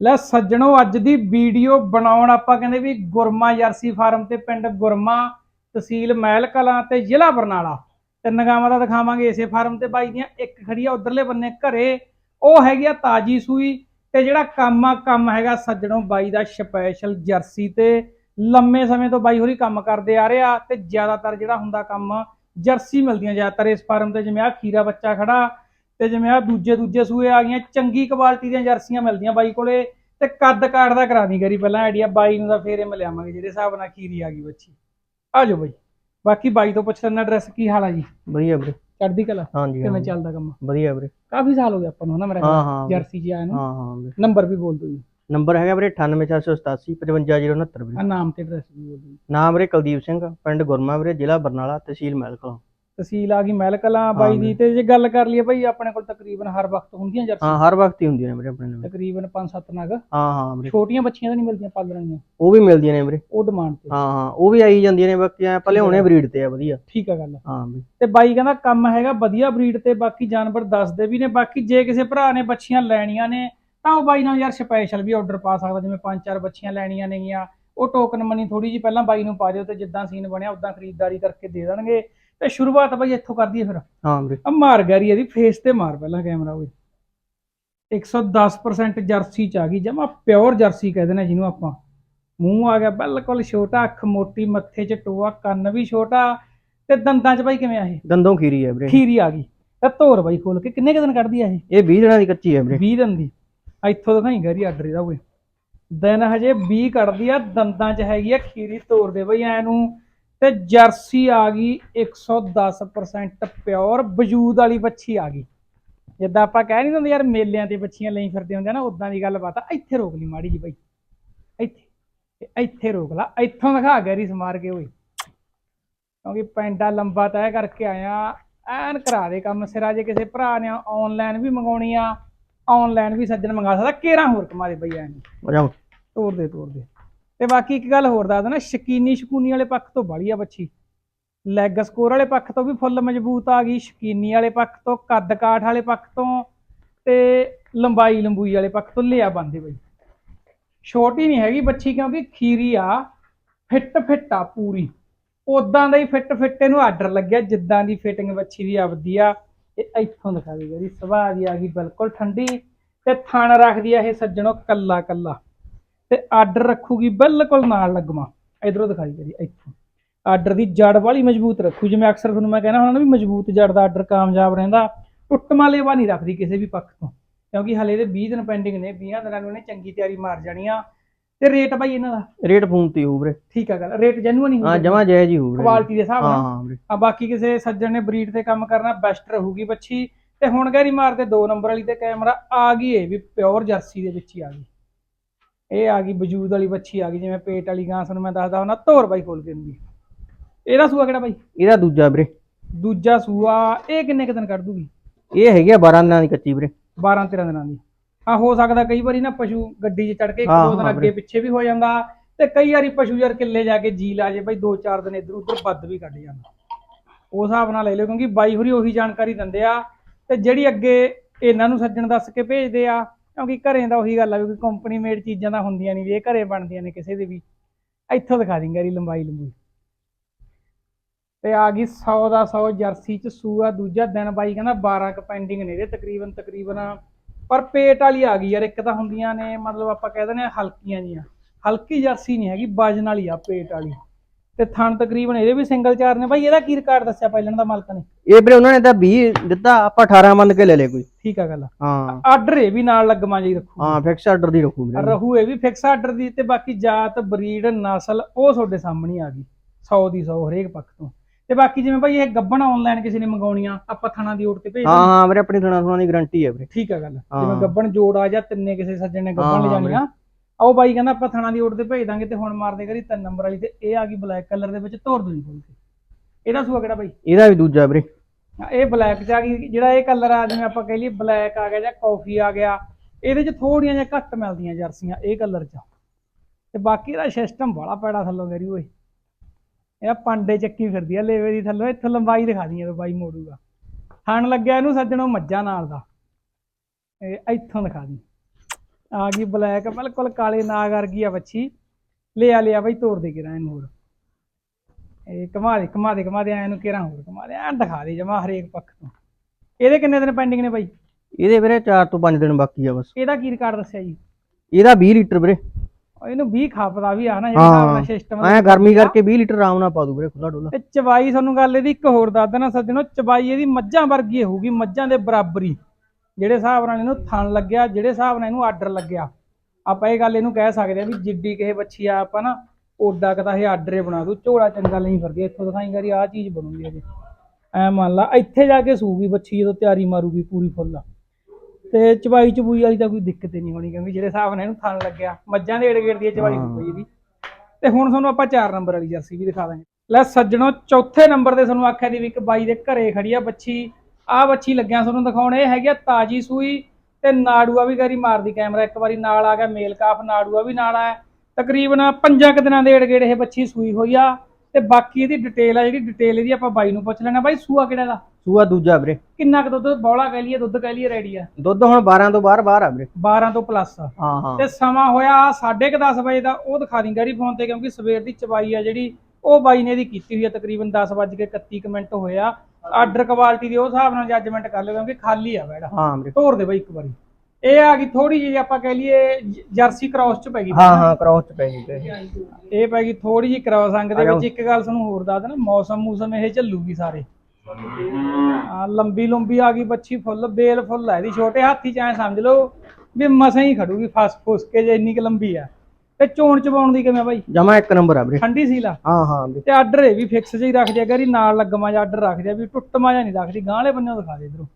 ਲੈ ਸੱਜਣੋ, ਅੱਜ ਦੀ ਵੀਡੀਓ ਬਣਾਉਣ ਆਪਾਂ ਕਹਿੰਦੇ ਵੀ ਗੁਰਮਾ ਜਰਸੀ ਫਾਰਮ ਤੇ ਪਿੰਡ ਗੁਰਮਾ ਤਹਿਸੀਲ ਮਹਿਲ ਕਲਾਂ ਤੇ ਜ਼ਿਲ੍ਹਾ ਬਰਨਾਲਾ। ਤਿੰਨ ਗਾਵਾਂ ਦਾ ਦਿਖਾਵਾਂਗੇ ਇਸੇ ਫਾਰਮ ਤੇ, ਬਾਈ ਦੀਆਂ ਇੱਕ ਖੜੀ ਆ ਉਧਰਲੇ ਬੰਨੇ ਘਰੇ, ਉਹ ਹੈਗੀ ਆ ਤਾਜੀ ਸੂਈ ਤੇ ਜਿਹੜਾ ਕੰਮ ਆ, ਕੰਮ ਹੈਗਾ ਸੱਜਣੋ ਬਾਈ ਦਾ ਸਪੈਸ਼ਲ ਜਰਸੀ ਤੇ। ਲੰਮੇ ਸਮੇਂ ਤੋਂ ਬਾਈ ਹੋਰੀ ਕੰਮ ਕਰਦੇ ਆ ਰਹੇ ਆ ਤੇ ਜ਼ਿਆਦਾਤਰ ਜਿਹੜਾ ਹੁੰਦਾ ਕੰਮ ਜਰਸੀ ਮਿਲਦੀਆਂ ਜ਼ਿਆਦਾਤਰ ਇਸ ਫਾਰਮ ਤੇ, ਜਿਵੇਂ ਆ ਖੀਰਾ ਬੱਚਾ ਖੜਾ ਤੇ ਜਿਵੇਂ ਆ ਦੂਜੇ ਦੂਜੇ ਸੂਏ ਆ ਗਈਆਂ ਚੰਗੀ ਕੁਆਲਿਟੀ ਦੀਆਂ ਜਰਸੀਆਂ ਮਿਲਦੀਆਂ ਬਾਈ ਕੋਲੇ ਤੇ ਕੱਦ ਕਾਠ ਦਾ ਕਰਾ ਦੀ ਕਰੀ ਪਹਿਲਾਂ ਆਈਡੀਆ ਬਾਈ ਨੂੰ ਤਾਂ ਫੇਰ ਇਹ ਮਿਲਿਆਵਾਂਗੇ ਜਿਹੜੇ ਹਿਸਾਬ ਨਾਲ ਖੀਰੀ ਆ ਗਈ ਬੱਚੀ। ਆ ਜਾਓ ਬਾਈ। ਬਾਕੀ ਬਾਈ ਤੋਂ ਪੁੱਛ ਲੈਣਾ ਐਡਰੈਸ ਕੀ ਹਾਲ ਆ ਜੀ? ਵਧੀਆ ਵੀਰੇ। ਚੜ੍ਹਦੀ ਕਲਾ? ਹਾਂਜੀ ਕਿਵੇਂ। ਚੱਲਦਾ ਕੰਮ? ਵਧੀਆ ਵੀਰੇ। ਕਾਫੀ ਸਾਲ ਹੋ ਗਏ ਆਪਾਂ ਨੂੰ ਹਨਾ ਮੇਰਾ। ਜਰਸੀ ਜੀ ਆਇਆ ਨੂੰ। ਹਾਂ ਹਾਂ ਵੀਰੇ। ਨੰਬਰ ਵੀ ਬੋਲ ਦਿਓ ਜੀ। ਨੰਬਰ ਹੈਗਾ ਵੀਰੇ 98487 55069 ਆ ਵੀਰੇ। ਨਾਮ ਤੇ ਐਡਰੈਸ ਵੀ ਬੋਲ ਦਿਓ। ਨਾਮ ਵੀਰੇ ਕੁਲਦੀਪ ਸਿੰਘ ਪਿੰਡ ਗੁਰਮਾ ਵੀਰੇ ਜ਼ਿਲ੍ਹਾ ਬਰਨਾਲਾ ਤਹਿਸੀਲ ਮਹਿਲਕਲਾਂ ਤਹਿਸੀਲ ਆ ਗਈ ਮਹਿਲ ਕਲਾਂ ਬਾਈ ਦੀ। ਤੇ ਜੇ ਗੱਲ ਕਰ ਲਈਏ ਭਾਈ ਆਪਣੇ ਕੋਲ ਤਕਰੀਬਨ ਹਰ ਵਕਤ ਹੁੰਦੀਆਂ ਹਾਂ ਜਰਸੀ ਹਰ ਵਕਤ ਹੀ ਹੁੰਦੀਆਂ ਨੇ ਵੀਰੇ ਆਪਣੇ ਨਾਲ। ਤਕਰੀਬਨ 5-7 ਨਗ। ਹਾਂ ਹਾਂ ਵੀਰੇ। ਛੋਟੀਆਂ ਬੱਚੀਆਂ ਤਾਂ ਨਹੀਂ ਮਿਲਦੀਆਂ ਪਾਲਣ ਵਾਲੀਆਂ। ਉਹ ਵੀ ਮਿਲਦੀਆਂ ਨੇ ਵੀਰੇ। ਉਹ ਡਿਮਾਂਡ ਤੇ। ਹਾਂ ਹਾਂ ਉਹ ਵੀ ਆਈ ਜਾਂਦੀਆਂ ਨੇ ਬਾਕੀ ਐ ਭਲੇ ਹੁਣੇ ਬਰੀਡ ਤੇ ਆ ਵਧੀਆ। ਠੀਕ ਆ ਗੱਲ। ਹਾਂ ਵੀਰੇ ਤੇ ਬਾਈ ਕਹਿੰਦਾ ਕੰਮ ਹੈਗਾ ਵਧੀਆ ਬਰੀਡ ਤੇ ਬਾਕੀ ਜਾਨਵਰ ਦੱਸਦੇ ਵੀ ਨੇ ਬਾਕੀ ਜੇ ਕਿਸੇ ਭਰਾ ਨੇ ਬੱਚੀਆਂ ਲੈਣੀਆਂ ਨੇ ਤਾਂ ਉਹ ਬਾਈ ਨਾਲ ਯਾਰ ਸਪੈਸ਼ਲ ਵੀ ਆਰਡਰ ਪਾ ਸਕਦਾ ਜਿਵੇਂ ਪੰਜ ਚਾਰ ਬੱਚੀਆਂ ਲੈਣੀਆਂ ਨੇਗੀਆਂ। ਉਹ ਟੋਕਨ ਮਨੀ ਥੋੜੀ ਜੀ ਪਹਿਲਾਂ ਬਾਈ ਨੂੰ ਪਾ ਦਿਓ ਤੇ ਜਿੱਦਾਂ ਸੀਨ ਬਣਿਆ ਉਦਾਂ ਖਰੀਦਦਾਰੀ ਕਰਕੇ ਦੇ ਦੇਣਗੇ। ਤੇ ਸ਼ੁਰੂਆਤ ਬਾਈ ਇੱਥੋਂ ਕਰਦੀ ਹੈ ਫਿਰ। ਹਾਂ ਵੀਰੇ। ਆ ਮਾਰ ਗੈਰੀ ਇਹਦੀ ਫੇਸ ਤੇ ਮਾਰ ਪਹਿਲਾਂ ਕੈਮਰਾ ਓਏ। 110% ਜਰਸੀ ਚ ਆ ਗਈ ਜਮਾ ਪਿਓਰ ਜਰਸੀ ਕਹਿੰਦੇ ਨੇ ਜਿਹਨੂੰ ਆਪਾਂ। ਮੂੰਹ ਆ ਗਿਆ ਬਿਲਕੁਲ ਛੋਟਾ ਅੱਖ ਮੋਟੀ ਮੱਥੇ 'ਚ ਟੋਆ ਕੰਨ ਵੀ ਛੋਟਾ। ਤੇ ਦੰਦਾਂ 'ਚ ਬਾਈ ਕਿਵੇਂ ਆ ਇਹ? ਦੰਦੋਂ ਖੀਰੀ ਹੈ ਵੀਰੇ। ਖੀਰੀ ਆ ਗਈ। ਤਾਂ ਧੋਰ ਬਾਈ ਖੋਲ ਕੇ ਕਿੰਨੇ ਕੁ ਦਿਨ ਕੱਢਦੀ ਆ ਇਹ? ਇਹ 20 ਦਿਨਾਂ ਦੀ ਕੱਚੀ ਹੈ ਵੀਰੇ। 20 ਦਿਨ ਦੀ। ਇੱਥੋਂ ਦਿਖਾਈ ਗੈਰੀ ਆਰਡਰ ਇਹਦਾ ਓਏ। ਦਿਨ ਹਜੇ 20 ਕੱਢਦੀ ਆ ਦੰਦਾਂ 'ਚ ਹੈਗੀ ਆ ਖੀਰੀ ਤੋੜ ਦੇ ਬਈ ਐ ਨੂੰ ਤੇ ਜਰਸੀ ਆ ਗਈ 110% ਪਿਓਰ ਵਜੂਦ ਵਾਲੀ ਬੱਚੀ ਆ ਗਈ। ਜਿੱਦਾਂ ਆਪਾਂ ਕਹਿ ਨਹੀਂ ਦਿੰਦੇ ਯਾਰ ਮੇਲਿਆਂ ਤੇ ਬੱਚੀਆਂ ਲਈ ਫਿਰਦੇ ਹੁੰਦੇ ਨਾ ਉਦਾਂ ਦੀ ਗੱਲ ਬਾਤ ਆ। ਇੱਥੇ ਰੋਕ ਲਈ ਮਾੜੀ ਜੀ ਬਈ। ਇੱਥੇ ਤੇ ਇੱਥੇ ਰੋਕ ਲਾ। ਇੱਥੋਂ ਦਿਖਾ ਗੈਰੀ ਸਮਾਰ ਕੇ ਓਏ। ਕਿਉਂਕਿ ਪੈਂਡਾ ਲੰਬਾ ਤੈਅ ਕਰਕੇ ਆਇਆ। ਐਨ ਕਰਾ ਦੇ ਕੰਮ ਸਿਰਾ ਜੇ ਕਿਸੇ ਭਰਾ ਨੇ ਆਨਲਾਈਨ ਵੀ ਮੰਗਾਉਣੀ ਆ ਆਨਲਾਈਨ ਵੀ ਸੱਜਣ ਮੰਗਾ ਸਕਦਾ। ਕੇਰਾਂ ਹੋਰ ਕਮਾ ਦੇ ਬਈ ਐਨ। ਤੋੜ ਦੇ ਤੋੜ ਦੇ। ਤੇ ਬਾਕੀ ਇੱਕ ਗੱਲ ਹੋਰ ਦੱਸ ਦੇਣਾ ਸ਼ਕੀਨੀ ਸ਼ਕੂਨੀ ਵਾਲੇ ਪੱਖ ਤੋਂ ਬੜੀ ਆ ਬੱਚੀ। ਲੈਗ ਸਕੋਰ ਵਾਲੇ ਪੱਖ ਤੋਂ ਵੀ ਫੁੱਲ ਮਜ਼ਬੂਤ ਆ ਗਈ, ਸ਼ਕੀਨੀ ਵਾਲੇ ਪੱਖ ਤੋਂ, ਕੱਦ ਕਾਠ ਵਾਲੇ ਪੱਖ ਤੋਂ ਤੇ ਲੰਬਾਈ ਲੰਬੂਈ ਵਾਲੇ ਪੱਖ ਤੋਂ ਲਿਆ ਬੰਦੇ ਬਈ। ਛੋਟੀ ਨਹੀਂ ਹੈਗੀ ਬੱਚੀ ਕਿਉਂਕਿ ਖੀਰੀ ਆ, ਫਿੱਟ ਫਿੱਟ ਆ ਪੂਰੀ। ਉਦਾਂ ਦਾ ਹੀ ਫਿੱਟ ਫਿੱਟ ਇਹਨੂੰ ਆਰਡਰ ਲੱਗਿਆ, ਜਿੱਦਾਂ ਦੀ ਫਿਟਿੰਗ ਬੱਚੀ ਦੀ ਆਪਦੀ ਆ। ਇਹ ਇੱਥੋਂ ਦਿਖਾ ਦੇ ਜਿਹੜੀ ਸੁਭਾਅ ਦੀ ਆ ਗਈ, ਬਿਲਕੁਲ ਠੰਡੀ ਤੇ ਥਣ ਰੱਖਦੀ ਆ ਇਹ ਸੱਜਣੋ ਕੱਲਾ ਕੱਲਾ। ਤੇ ਆਰਡਰ ਰੱਖੂਗੀ ਬਿਲਕੁਲ ਨਾਲ ਲੱਗਵਾ ਇਧਰੋਂ ਦਿਖਾਈ ਕਰੀ ਇੱਥੋਂ। ਆਰਡਰ ਦੀ ਜੜ ਵਾਲੀ ਮਜ਼ਬੂਤ ਰੱਖੂ। ਜਿਵੇਂ ਅਕਸਰ ਤੁਹਾਨੂੰ ਮੈਂ ਕਹਿਣਾ ਹੁੰਦਾ ਨਾ ਵੀ ਮਜ਼ਬੂਤ ਜੜ ਦਾ ਆਰਡਰ ਕਾਮਯਾਬ ਰਹਿੰਦਾ ਟੁੱਟਮਾ ਲੇਵਾ ਨਹੀਂ ਰੱਖਦੀ ਕਿਸੇ ਵੀ ਪੱਖ ਤੋਂ। ਕਿਉਂਕਿ ਹਲੇ ਦੇ 20 ਦਿਨ ਪੈਂਡਿੰਗ ਨੇ 20 ਦਿਨਾਂ ਨੂੰ ਇਹਨੇ ਚੰਗੀ ਤਿਆਰੀ ਮਾਰ ਜਾਣੀ ਆ। ਤੇ ਰੇਟ ਬਾਈ ਇਹਨਾਂ ਦਾ? ਰੇਟ ਫੋਨ ਤੇ ਹੋਊ ਵੀਰੇ। ਠੀਕ ਆ ਗੱਲ। ਰੇਟ ਜੈਨੂਅਨ ਹੀ ਹਾਂ ਜਮਾ ਜਾਇਜ਼ ਹੀ ਹੋਊ ਵੀਰੇ। ਕੁਆਲਿਟੀ ਦੇ ਹਿਸਾਬ ਨਾਲ। ਹਾਂ ਵੀਰੇ। ਆ ਬਾਕੀ ਕਿਸੇ ਸੱਜਣ ਨੇ ਬਰੀਡ ਤੇ ਕੰਮ ਕਰਨਾ ਬੈਸਟ ਰਹੂਗੀ ਬੱਚੀ। ਤੇ ਹੁਣ ਗੈਰੀ ਮਾਰਦੇ ਦੋ ਨੰਬਰ ਵਾਲੀ ਤੇ ਕੈਮਰਾ ਆ ਗਈ ਇਹ ਵੀ ਪਿਓਰ ਜਰਸੀ ਦੇ ਵਿੱਚ ਹੀ ਆ ਗਈ। ਇਹ ਆ ਗਈ ਵਜੂਦ ਵਾਲੀ ਬੱਚੀ ਆ ਗਈ ਜਿਵੇਂ ਪੇਟ ਵਾਲੀ ਗਾਂ ਤੁਹਾਨੂੰ ਮੈਂ ਦੱਸਦਾ ਹੁੰਦਾ ਧੋਰ ਬਾਈ ਖੋਲ ਕੇ ਦਿੰਦੀ ਇਹਦਾ ਸੂਆ ਕਿਹੜਾ ਬਾਈ? ਇਹਦਾ ਦੂਜਾ ਵੀਰੇ। ਦੂਜਾ ਸੂਆ ਇਹ ਕਿੰਨੇ ਕੁ ਦਿਨ ਕੱਢ ਦੂਗੀ? ਇਹ ਹੈਗੀ ਆ 12 ਦਿਨਾਂ ਦੀ ਕੱਚੀ ਵੀਰੇ। 12 13 ਦਿਨਾਂ ਦੀ। ਆ ਹੋ ਸਕਦਾ ਕਈ ਵਾਰੀ ਨਾ ਪਸ਼ੂ ਗੱਡੀ 'ਚ ਚੜ ਕੇ ਇੱਕ ਹਾਂ, ਦੋ ਦਿਨ ਹਾਂ ਅੱਗੇ ਵੀਰੇ। ਪਿੱਛੇ ਵੀ ਹੋ ਜਾਂਦਾ ਤੇ ਕਈ ਵਾਰੀ ਪਸ਼ੂ ਯਾਰ ਕਿੱਲੇ ਜਾ ਕੇ ਜੀ ਲਾ ਜੇ ਬਾਈ ਦੋ ਚਾਰ ਦਿਨ ਇੱਧਰ ਉੱਧਰ ਵੱਧ ਵੀ ਕੱਢ ਜਾਂਦਾ। ਉਸ ਹਿਸਾਬ ਨਾਲ ਲੈ ਲਿਓ ਕਿਉਂਕਿ ਬਾਈ ਹੋਰੀ ਉਹੀ ਜਾਣਕਾਰੀ ਦਿੰਦੇ ਆ ਤੇ ਜਿਹੜੀ ਅੱਗੇ ਇਹਨਾਂ ਨੂੰ ਸੱਜਣ ਦੱਸ ਕੇ ਭੇਜਦੇ ਆ ਕਿਉਂਕਿ ਘਰੇ ਦਾ ਉਹੀ ਗੱਲ ਆ ਵੀ ਕੋਈ ਕੰਪਨੀ ਮੇਡ ਚੀਜ਼ਾਂ ਤਾਂ ਹੁੰਦੀਆਂ ਨਹੀਂ ਵੀ ਇਹ ਘਰੇ ਬਣਦੀਆਂ ਨੇ ਕਿਸੇ ਦੇ ਵੀ। ਇੱਥੋਂ ਦਿਖਾ ਦਿੰਗਾ ਰੀ ਲੰਬਾਈ ਲੰਬੂਈ। ਤੇ ਆ ਗਈ 100 ਦਾ 100 ਜਰਸੀ ਚ ਸੂਆ, ਦੂਜਾ ਦਿਨ ਬਾਈ ਕਹਿੰਦਾ 12 ਕ ਪੈਂਡਿੰਗ ਨੇ ਇਹਦੇ, ਤਕਰੀਬਨ ਤਕਰੀਬਨ ਪਰ ਪੇਟ ਵਾਲੀ ਆ ਗਈ ਯਾਰ, ਇੱਕ ਤਾਂ ਹੁੰਦੀਆਂ ਨੇ, ਮਤਲਬ ਆਪਾਂ ਕਹਿ ਦਿੰਦੇ ਆ ਹਲਕੀਆਂ ਜੀਆਂ ਹਲਕੀ ਜਰਸੀ ਨਹੀਂ ਹੈਗੀ, ਵਜਨ ਵਾਲੀ ਆ ਪੇਟ ਵਾਲੀ। ਤੇ ਥਣ ਤਕਰੀਬਨ ਇਹਦੇ ਵੀ ਸਿੰਗਲ ਚਾਰ ਨੇ। ਬਾਈ ਇਹਦਾ ਕੀ ਰਿਕਾਰਡ ਦੱਸਿਆ ਪਹਿਲਾਂ ਦਾ ਮਾਲਕ ਨੇ? ਇਹ ਵੀਰੇ ਉਹਨਾਂ ਨੇ ਤਾਂ 20 ਦਿੱਤਾ ਆਪਾਂ 18 ਮੰਨ ਕੇ ਲੈ ਲੇ ਕੋਈ। ਠੀਕ ਆ ਗੱਲ ਹਾਂ। ਆਰਡਰ ਇਹ ਵੀ ਨਾਲ ਲੱਗਮਾ ਜੀ ਰੱਖੂ। ਹਾਂ ਫਿਕਸ ਆਰਡਰ ਦੀ ਰੱਖੂ ਵੀਰੇ। ਰਹੂ ਇਹ ਵੀ ਫਿਕਸ ਆਰਡਰ ਦੀ ਤੇ ਬਾਕੀ ਜਾਤ ਬਰੀਡ ਨਸਲ ਉਹ ਤੁਹਾਡੇ ਸਾਹਮਣੇ ਆ ਗਈ। 100 ਦੀ 100 ਹਰੇਕ ਪੱਖ ਤੋਂ। ਤੇ ਬਾਕੀ ਜਿਵੇਂ ਭਾਈ ਇਹ ਗੱਬਣ ਆਨਲਾਈਨ ਕਿਸੇ ਨੇ ਮੰਗਾਉਣੀਆਂ ਆਪਾਂ ਥਾਣਾ ਦੀ ਓਟ ਤੇ ਭੇਜ ਹਾਂ ਵੀਰੇ ਆਪਣੀ ਥਣਾ ਥਣਾ ਦੀ ਗਾਰੰਟੀ ਹੈ ਵੀਰੇ। ਠੀਕ ਆ ਗੱਲ। ਜਿਵੇਂ ਗੱਬਣ ਜੋੜ ਆ ਜਾਂ ਤਿੰਨੇ ਕਿਸੇ ਸੱਜਣ ਨੇ ਗੱਬਣ ਲੈ ਜਾਣੀਆਂ। ਆਓ ਬਾਈ ਕਹਿੰਦਾ ਆਪਾਂ ਥਾਣਾ ਦੀ ਓਟ ਤੇ ਭੇਜ ਦਾਂਗੇ ਤੇ ਹੁਣ ਮਾਰਦੇ ਕਰੀ ਤਿੰਨ ਨੰਬਰ ਵਾਲੀ ਤੇ ਇਹ ਆ ਗਈ ਬਲੈਕ ਕਲਰ ਦੇ ਵਿੱਚ ਧੋਰ ਦੂਜੀ ਖੋਲ ਕੇ। ਇਹਦਾ ਸੂਆ ਕਿਹੜਾ ਬਾਈ? ਇਹਦਾ ਵੀ ਦੂਜਾ ਵੀਰੇ। ਇਹ ਬਲੈਕ ਚ ਆ ਗਈ ਜਿਹੜਾ ਇਹ ਕਲਰ ਆ ਜਿਵੇਂ ਆਪਾਂ ਕਹਿ ਲਈਏ ਬਲੈਕ ਆ ਗਿਆ ਜਾਂ ਕਾਫੀ ਆ ਗਿਆ ਇਹਦੇ ਚ ਥੋੜੀਆਂ ਜਿਹਾ ਘੱਟ ਮਿਲਦੀਆਂ ਜਰਸੀਆਂ ਇਹ ਕਲਰ ਚ। ਤੇ ਬਾਕੀ ਇਹਦਾ ਸਿਸਟਮ ਬੜਾ ਪੈੜਾ ਥੱਲੋਂ ਕਰੀ ਓਏ। ਇਹ ਪਾਂਡੇ ਚੱਕੀ ਫਿਰਦੀ ਆ ਲੇਵੇ ਦੀ ਥੱਲੋਂ ਇੱਥੋਂ ਲੰਬਾਈ ਦਿਖਾ ਦੀਆਂ ਬਾਈ ਮੋੜੂਗਾ। ਥਣ ਲੱਗਿਆ ਇਹਨੂੰ ਸੱਜਣੋਂ ਮੱਝਾਂ ਨਾਲ ਦਾ। ਇਹ ਇੱਥੋਂ ਦਿਖਾ ਦੀ ਆ ਗਈ ਬਲੈਕ ਬਿਲਕੁਲ ਕਾਲੇ ਨਾਗ ਵਰਗੀ ਆ ਬੱਚੀ। ਲਿਆ ਲਿਆ ਬਈ ਤੋੜ ਦੇ ਕਿਰਾਂ ਇਹਨੂੰ ਹੋਰ। ਇਹ ਕਮਾ ਦੇ ਕਮਾ ਦੇ ਕਮਾ ਦੇ ਐਨੂੰ ਕਿਰਾਂ ਹੋਰ ਕਮਾ ਦੇ ਐਂ ਦਿਖਾ ਦੇ ਜਮਾ ਹਰੇਕ ਪੱਖ ਤੋਂ। ਇਹਦੇ ਕਿੰਨੇ ਦਿਨ ਪੈਂਡਿੰਗ ਨੇ ਬਾਈ? ਇਹਦੇ ਵੀਰੇ 4 ਤੋਂ 5 ਦਿਨ ਬਾਕੀ ਆ ਬਸ। ਇਹਦਾ ਕੀ ਰਿਕਾਰਡ ਦੱਸਿਆ ਜੀ? ਇਹਦਾ 20 ਲੀਟਰ ਵੀਰੇ। ਇਹਨੂੰ 20 ਖਾਪਦਾ ਵੀ ਆ ਨਾ ਜਿਹੜਾ ਹਾਂ। ਸਿਸਟਮ ਐ ਗਰਮੀ ਕਰਕੇ 20 ਲੀਟਰ ਆਰਾਮ ਨਾਲ ਪਾ ਦੂ ਵੀਰੇ ਖੁੱਲਾ ਡੋਲਾ ਤੇ ਚਵਾਈ ਤੁਹਾਨੂੰ ਗੱਲ ਇਹਦੀ ਇੱਕ ਹੋਰ ਦੱਸ ਦੇਣਾ ਸੱਜਣੋ ਚਵਾਈ ਇਹਦੀ ਮੱਝਾਂ ਵਰਗੀ ਹੋਊਗੀ ਮੱਝਾਂ ਦੇ ਬਰਾਬਰੀ। ਜਿਹੜੇ ਹਿਸਾਬ ਨਾਲ ਇਹਨੂੰ ਥਣ ਲੱਗਿਆ ਜਿਹੜੇ ਹਿਸਾਬ ਨਾਲ ਇਹਨੂੰ ਆਰਡਰ ਲੱਗਿਆ। ਆਪਾਂ ਇਹ ਗੱਲ ਇਹਨੂੰ ਕਹਿ ਸਕਦੇ ਆ ਵੀ ਜਿੱਡੀ ਕਿਸੇ ਬੱਚੀ ਆ ਆਪਾਂ ਨਾ ਓਡਾ ਕਦਾ ਇਹ ਆਰਡਰੇ ਬਣਾ ਦੂ ਝੋਲਾ ਚੰਗਾ ਨਹੀਂ ਫਿਰਦੀ ਇੱਥੋਂ ਦਿਖਾਈ ਕਰੀ ਆਹ ਚੀਜ਼ ਬਣੂਗੀ ਇਹਦੇ। ਐ ਮੰਨ ਲਾ ਇੱਥੇ ਜਾ ਕੇ ਸੂਗੀ ਬੱਚੀ ਜਦੋਂ ਤਿਆਰੀ ਮਾਰੂਗੀ ਪੂਰੀ ਫੁੱਲ। ਤੇ ਚਬਾਈ ਚਬੂਈ ਵਾਲੀ ਤਾਂ ਕੋਈ ਦਿੱਕਤ ਹੀ ਨਹੀਂ ਹੋਣੀ ਕਿਉਂਕਿ ਜਿਹੜੇ ਹਿਸਾਬ ਨਾਲ ਇਹਨੂੰ ਥਣ ਲੱਗਿਆ ਮੱਝਾਂ ਦੇ ਏੜ ਗੇੜ ਦੀ ਚਬਾਈ। ਹੋਈ ਇਹਦੀ ਤੇ ਹੁਣ ਤੁਹਾਨੂੰ ਆਪਾਂ 4 ਨੰਬਰ ਵਾਲੀ ਜਰਸੀ ਵੀ ਦਿਖਾ ਦਾਂਗੇ। ਲੈ ਸੱਜਣੋ ਚੌਥੇ ਨੰਬਰ ਤੇ ਤੁਹਾਨੂੰ ਆਖਿਆ ਦੀ ਵੀ ਇੱਕ ਬਾਈ ਦੇ ਘਰੇ ਖੜੀ ਆ ਬੱਚੀ ਆ ਬੱਚੀ ਲੱਗਿਆ ਤੁਹਾਨੂੰ ਦਿਖਾਉਣ ਇਹ ਹੈਗੀ ਆ ਤਾਜੀ ਸੂਈ ਤੇ ਨਾੜੂਆ ਵੀ ਗਰੀ ਮਾਰਦੀ ਕੈਮਰਾ ਇੱਕ ਵਾਰੀ ਨਾਲ ਆ ਗਿਆ ਮੇਲ ਕਾਫ ਨਾੜੂਆ ਵੀ ਨਾਲ ਆ ਤਕਰੀਬਨ 5 ਕੁ ਦਿਨਾਂ ਦੇ ਏੜ ਗੇੜ ਇਹ ਬੱਚੀ ਸੂਈ ਹੋਈ ਆ ਤੇ ਬਾਕੀ ਇਹਦੀ ਡਿਟੇਲ ਆ ਜਿਹੜੀ ਡਿਟੇਲ ਇਹਦੀ ਆਪਾਂ ਬਾਈ ਨੂੰ ਪੁੱਛ ਲੈਣਾ ਬਾਈ ਸੂਆ ਕਿਹੜਾ ਦਾ ਸੂਆ ਦੂਜਾ ਵੀਰੇ। ਕਿੰਨਾ ਕੁ ਦੁੱਧ ਬੌਲਾ ਕਹਿ ਲਈਏ ਦੁੱਧ ਕਹਿ ਲਈਏ ਰੈਡੀ ਆ। ਦੁੱਧ ਹੁਣ 12 ਤੋਂ ਬਾਹਰ ਬਾਹਰ ਆ ਵੀਰੇ। 12 ਤੋਂ ਪਲੱਸ ਹਾਂ ਹਾਂ। ਤੇ ਸਮਾਂ ਹੋਇਆ 10:30 ਵਜੇ ਦਾ ਉਹ ਦਿਖਾ ਦੀ ਗਰੀ ਫੋਨ ਤੇ ਕਿਉਂਕਿ ਸਵੇਰ ਦੀ ਚਬਾਈ ਆ ਜਿਹੜੀ ਉਹ ਬਾਈ ਨੇ ਇਹਦੀ ਕੀਤੀ ਹੋਈ ਆ ਤਕਰੀਬਨ 10:31 ਕੁ ਮਿੰਟ ਹੋਇਆ ਆਰਡਰ ਕੁਆਲਿਟੀ ਦੀ ਉਹ ਹਿਸਾਬ ਨਾਲ ਜੱਜਮੈਂਟ ਕਰ ਲਿਓ ਕਿਉਂਕਿ ਖਾਲੀ ਆ ਬੈੜਾ ਹਾਂ ਵੀਰੇ। ਤੋੜ ਦੇ ਬਾਈ ਇੱਕ ਵਾਰੀ। ਇਹ ਆ ਗਈ ਥੋੜੀ ਜਿਹੀ ਆਪਾਂ ਕਹਿ ਲਈਏ ਜ- ਜਰਸੀ ਕ੍ਰਾਸ ਚ ਪੈ ਗਈ। ਹਾਂ ਹਾਂ ਕ੍ਰਾਸ ਚ ਪੈ ਗਈ ਵੀਰੇ। ਇਹ ਪੈ ਗਈ ਥੋੜੀ ਜਿਹੀ ਕ੍ਰਾਸ ਅੰਗ ਦੇ ਵਿੱਚ। ਇੱਕ ਗੱਲ ਤੁਹਾਨੂੰ ਹੋਰ ਦੱਸ ਦੇਣਾ ਮੌਸਮ ਮੂਸਮ ਇਹ ਝੱਲੂਗੀ ਸਾਰੇ। ਆ ਲੰਬੀ ਲੰਬੀ ਆ ਗਈ ਬੱਚੀ ਫੁੱਲ ਬੇਲ ਫੁੱਲ ਹੈ ਇਹਦੀ। ਛੋਟੇ ਹਾਥੀ ਚ ਐ ਸਮਝ ਲਓ ਵੀ ਮਸਾਂ ਹੀ ਖੜੂਗੀ ਫਸ ਫੁਸ ਕੇ ਜੇ ਇੰਨੀ ਕੁ ਲੰਬੀ ਆ। ਤੇ ਚੋਣ ਚਬਾਉਣ ਦੀ ਕਿਵੇਂ ਬਾਈ? ਜਮਾ ਇੱਕ ਨੰਬਰ ਆ ਵੀਰੇ। ਠੰਡੀ ਸੀਲਾ ਹਾਂ ਹਾਂ ਤੇ ਆਰਡਰ ਇਹ ਵੀ ਫਿਕਸ ਜਿਹੀ ਰੱਖ ਦਿਆ ਕਰੀ ਨਾਲ ਲੱਗਮਾ ਜਿਹਾ ਆਰਡਰ ਰੱਖ ਦਿਆ ਵੀ ਟੁੱਟਮਾ ਜਿਹਾ ਨਹੀਂ ਰੱਖਦੀ ਗਾਂਹਲੇ ਬੰਨਿਓ ਦਿਖਾ ਦੇ ਇਧਰੋਂ।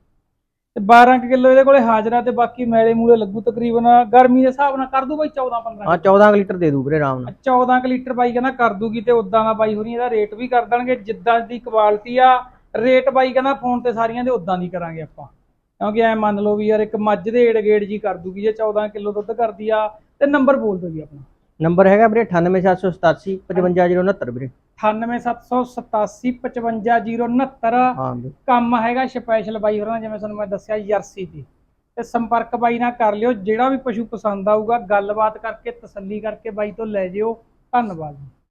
ਤੇ 12 ਕਿਲੋ ਇਹਦੇ ਕੋਲੇ ਹਾਜ਼ਰਾ ਤੇ ਬਾਕੀ ਮੈਲੇ ਮੂਲੇ ਲੱਗੂ ਤਕਰੀਬਨ ਗਰਮੀ ਦੇ ਹਿਸਾਬ ਨਾਲ ਕਰ ਦੂ ਬਾਈ 14 15 ਹਾਂ 14 ਕੁ ਲੀਟਰ ਦੇ ਦੂ ਵੀਰੇ ਆਰਾਮ ਨਾਲ। 14 ਕੁ ਲੀਟਰ ਬਾਈ ਕਹਿੰਦਾ ਕਰ ਦੂਗੀ ਤੇ ਉਦਾਂ ਦਾ ਬਾਈ ਹੋਣੀ ਇਹਦਾ ਰੇਟ ਵੀ ਕਰ ਦੇਣਗੇ ਜਿੱਦਾਂ ਦੀ ਕੁਆਲਿਟੀ ਆ ਰੇਟ ਬਾਈ ਕਹਿੰਦਾ ਫੋਨ ਤੇ ਸਾਰੀਆਂ ਦੇ ਉਦਾਂ ਦੀ ਕਰਾਂਗੇ ਆਪਾਂ। ਕਿਉਂਕਿ ਐ ਮੰਨ ਲਓ ਵੀ ਯਾਰ ਇੱਕ ਮੱਝ ਦੇ ਏੜ ਗੇੜ ਜੀ ਕਰ ਦੂਗੀ ਜੇ 14 ਕਿਲੋ ਦੁੱਧ ਕਰਦੀ ਆ ਤੇ ਨੰਬਰ ਬੋਲ ਦਿਓ ਜੀ ਆਪਣਾ। ਨੰਬਰ ਹੈਗਾ ਵੀਰੇ 98787 55069 ਵੀਰੇ। 98787 55069 ਹਾਂ ਵੀਰੇ। ਕੰਮ ਹੈਗਾ ਸਪੈਸ਼ਲ ਬਾਈ ਹੋਰਾਂ ਜਿਵੇਂ ਤੁਹਾਨੂੰ ਮੈਂ ਦੱਸਿਆ ਜਰਸੀ ਦੀ ਤੇ ਸੰਪਰਕ ਬਾਈ ਨਾਲ ਕਰ ਲਿਓ ਜਿਹੜਾ ਵੀ ਪਸ਼ੂ ਪਸੰਦ ਆਊਗਾ ਗੱਲਬਾਤ ਕਰਕੇ ਤਸੱਲੀ ਕਰਕੇ ਬਾਈ ਤੋਂ ਲੈ ਜਿਓ। ਧੰਨਵਾਦ। ਜੀ